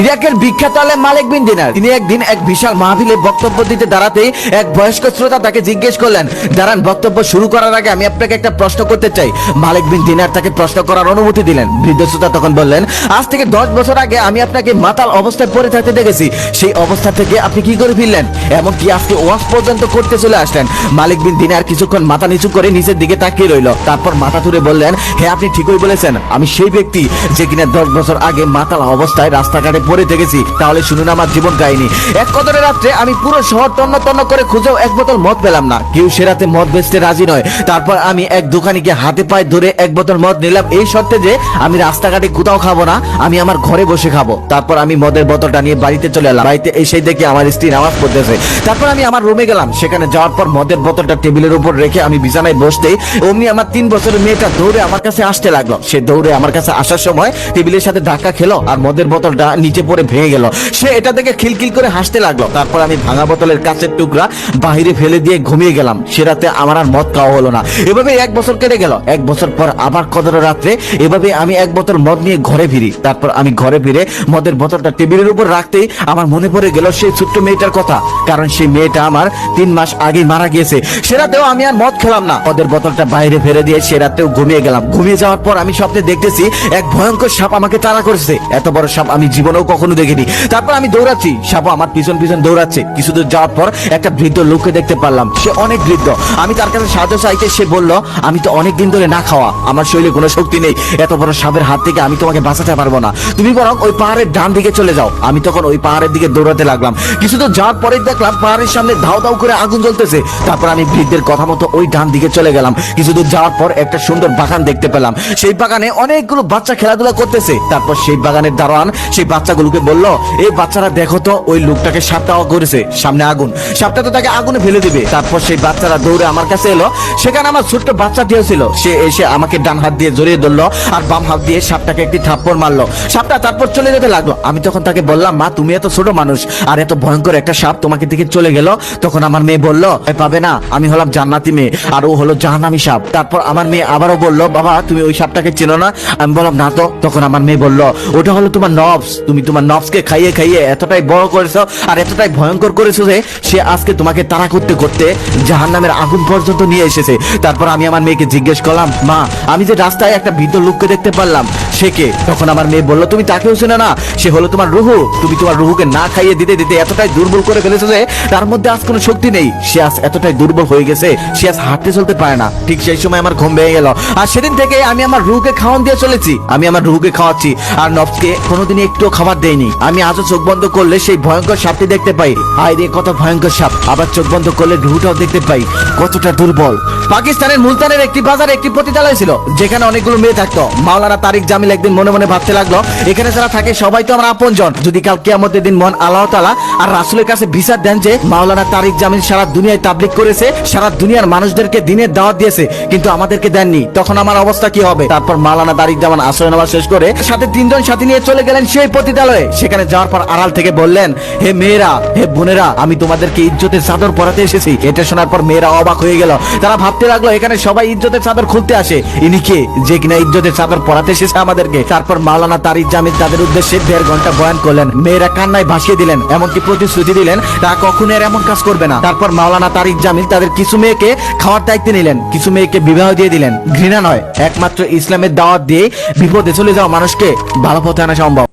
ইরাকের বিখ্যাত আলেম মালিক বিন দিনার। তিনি একদিন এক বিশাল মাহফিলে বক্তব্য দিতে দাঁড়াতেই এক বয়স্ক শ্রোতা তাকে জিজ্ঞেস করলেন, দাঁড়ান, বক্তব্য শুরু করার আগে আমি আপনাকে একটা প্রশ্ন করতে চাই। মালিক বিন দিনার তাকে প্রশ্ন করার অনুমতি দিলেন। বৃদ্ধ শ্রোতা তখন বললেন, আজ থেকে দশ বছর আগে আমি আপনাকে মাতাল অবস্থায় পড়ে থাকতে দেখেছি। সেই অবস্থা থেকে আপনি কি করে ফিরলেন? এমনকি আজকে ওয়াশ পর্যন্ত করতে চলে আসলেন। মালিক বিন দিনার কিছুক্ষণ মাথা নিচু করে নিচের দিকে তাকিয়ে রইল। তারপর মাথা তুলে বললেন হ্যাঁ আপনি ঠিকই বলেছেন। আমি সেই ব্যক্তি যে কিনা দশ বছর আগে মাতাল অবস্থায় রাস্তাঘাটে পড়ে থেকেছি। তাহলে শুনুন আমার জীবন কাহিনী। এক কদরের রাত্রে আমি পুরো শহর তন্ন তন্ন করে খুঁজেও এক বোতল মদ পেলাম না। কেউ সে রাতে মদ বেচতে রাজি নয়। তারপর আমি এক দোকানিকে হাতে পায়ে ধরে এক বোতল মদ নিলাম। এই শর্তে যে আমি রাস্তাঘাটে কোথাও খাব না, আমি আমার ঘরে বসে খাব। তারপর আমি মদের বোতলটা নিয়ে বাড়িতে চলে এলাম। বাড়িতে এসে দেখি আমার স্ত্রী নামাজ পড়তেছে। তারপর আমি আমার রুমে গেলাম। সেখানে যাওয়ার পর মদের বোতলটা টেবিলের উপর রেখে আমি বিছানায় বসতেই অমনি আমার তিন বছরের মেয়েটা দৌড়ে আমার কাছে আসতে লাগল। সে দৌড়ে আমার কাছে আসার সময় টেবিলের সাথে ধাক্কা খেলো আর মদের বোতলটা নিচে পড়ে ভেঙে গেল। সে এটা দেখে খিলখিল করে হাসতে লাগল। তারপর আমি ভাঙা বোতলের কাছের টুকরা বাহিরে ফেলে দিয়ে ঘুমিয়ে গেলাম। সে রাতে আমার আর মদ খাওয়া হলো না। এভাবে এক বছর কেটে গেল। এক বছর পর আবার কদর রাত্রে এভাবে আমি এক বোতল মদ নিয়ে ঘরে ফিরি। তারপর আমি ঘরে ফিরে মদের বোতলটা টেবিলের উপর রাখতেই আমার মনে পড়ে গেল সেই ছোট্ট মেয়েটার কথা। কারণ সেই মেয়েটা আমার তিন মাস আগে মারা গিয়েছে। সে রাতেও আমি আর মদ খেলাম না। মদের বোতলটা বাইরে ফেলে দিয়ে সে রাতেও ঘুমিয়ে গেলাম। ঘুমিয়ে যাওয়ার পর আমি স্বপ্নে দেখতেছি এক ভয়ঙ্কর সাপ আমাকে তাড়া করেছে। এত বড় সাপ আমি জীবনেও কখনো দেখিনি। তারপর আমি দৌড়াচ্ছি। সাপ আমার পিছন পিছন দৌড়াচ্ছে। কিছু দূর যাওয়ার পর একটা বৃদ্ধ লোককে দেখতে পারলাম। সে অনেক বৃদ্ধ। আমি তার কাছে সাহায্য চাইতে সে বলল, আমি তো অনেক দিন ধরে না খাওয়া। আমার শরীরে কোনো শক্তি নেই। এত বড় সাপের হাত থেকে আমি তোমাকে বাঁচাতে পারব না। তুমি বরং ওই পাহাড়ের ডান দিকে চলে যাও। আমি তখন ওই পাহাড়ের দিকে দৌড়াতে লাগলাম। কিছু দূর যাওয়ার পরে দেখলাম পাহাড়ের সামনে ধাও ধাও করে আগুন জ্বলতেছে। তারপর আমি বৃদ্ধের কথা মতো ওই ডান দিকে চলে গেলাম। কিছু দূর যাওয়ার পর একটা সুন্দর বাগান দেখতে পেলাম। সেই বাগানে অনেকগুলো বাচ্চা খেলাধুলা করতেছে। তারপর সেই বাগানের দারোয়ান সেই বাচ্চাগুলোকে বলল, এই বাচ্চারা দেখো তো, ওই লোকটাকে সাপটা করেছে সামনে আগুন। সাপটা তো তাকে আগুনে ফেলে দিবে। তারপর সেই বাচ্চারা দৌড়ে আমার কাছে এলো। সেখানে আমার ছোট্ট বাচ্চাটিও ছিল। সে এসে আমাকে ডান হাত দিয়ে জড়িয়ে ধরলো আর বাম হাত দিয়ে সাপটাকে একটি থাপ্পড় মারলো। সাপটা তারপর চলে যেতে লাগল। আমি তখন তাকে বললাম, মা, তুমি এত ছোট মানুষ আর এত ভয়ঙ্কর একটা সাপ তোমাকে দিকে চলে গেল। তখন আমার মেয়ে বলল "ভয় পাবে না, আমি হলাম জান্নাতি মেয়ে আর ও হলো জাহান্নামি সাপ। তারপর আমার মেয়ে আবারও বলল, বাবা, তুমি ওই সাপটাকে চেনো না? আমি বললাম, না তো। তখন আমার মেয়ে বলল, ওটা হলো তোমার নবস। তুমি তোমার নফসকে খাইয়ে খাইয়ে এতটাই বড় করেছ আর এতটাই ভয়ঙ্কর করেছ যে সে আজকে তোমাকে তাড়া করতে করতে জাহান নামের আগুন পর্যন্ত নিয়ে এসেছে। তারপর আমি আমার মেয়েকে জিজ্ঞেস করলাম, মা, আমি যে রাস্তায় একটা বৃদ্ধ লোককে দেখতে পারলাম সে কে তখন আমার মেয়ে বলল, তুমি তাকেও চেনো না। সে হলো তোমার রুহু। তুমি তোমার রুহুকে না খাইয়ে দিতে দিতে এতটাই দুর্বল করে ফেলেছো যে তার মধ্যে আজ কোনো শক্তি নেই। সে আজ এতটাই দুর্বল হয়ে গেছে, সে আজ হাঁটতে চলতে পারে না। ঠিক সেই সময় আমার ঘুম ভেঙে গেল। আর সেদিন থেকে আমি আমার রুহুকে খাওয়ান দিয়ে চলেছি। আমি আমার রুহুকে খাওয়াচ্ছি। আর নবসকে কোনোদিনই একটু খাবার দেয়নি আমি আজও চোখ বন্ধ করলে সেই ভয়ঙ্কর সাপটি দেখতে পাই। হায় রে, কত ভয়ঙ্কর সাপ। আবার চোখ বন্ধ করলে রুহুটাও দেখতে পাই। কতটা দুর্বল। পাকিস্তানের মুলতানের একটি বাজারে একটি পতিতালয় ছিল, যেখানে অনেকগুলো মেয়ে থাকতো। মাওলানা তারিক জামিল একদিন মনে মনে ভাবতে লাগল, এখানে যারা থাকে সবাই তো আমার আপনজন। যদি কাল কিয়ামতের দিন মন আল্লাহ তালা আর রাসুলের কাছে বিচার দেন যে মাওলানা তারিক জামিল সারা দুনিয়ায় তাবলিক করেছে, সারা দুনিয়ার মানুষদেরকে দিনের দাওয়াত দিয়েছে, কিন্তু আমাদেরকে দেননি, তখন আমার অবস্থা কি হবে? তারপর মাওলানা তারিক জামান আশ্রয় নেওয়া শেষ করে সাথে তিনজন সাথী নিয়ে চলে গেলেন সেই পতিতালয়ে সেখানে যাওয়ার পর আড়াল থেকে বললেন, হে মেয়েরা, হে বোনেরা, আমি তোমাদেরকে ইজ্জতের চাদর পরাতে এসেছি। এটা শোনার পর মেয়েরা অবাক হয়ে গেল। তারা ভাবতে লাগল, এখানে সবাই ইজ্জতের চাদর খুলতে আসে। ইনি কে? যে কিনা ইজ্জতের চাদর পড়াতে এসেছে আমাদেরকে। তারপর মাওলানা তারিক জামিল তাদের উদ্দেশ্যে দেড় ঘণ্টা বয়ান করলেন। মেয়েরা কান্নায় ভাসিয়ে দিলেন, এমনকি প্রতিশ্রুতি দিলেন, তা কখনো আর এমন কাজ করবে না। তারপর মাওলানা তারিক জামিল তাদের কিছু মেয়েকে খাওয়ার দায়িত্ব নিলেন, কিছু মেয়েকে বিবাহ দিয়ে দিলেন। ঘৃণা নয়, একমাত্র ইসলামের দাওয়াত দিয়ে বিপদে চলে যাওয়া মানুষকে ভালো পথে আনা সম্ভব।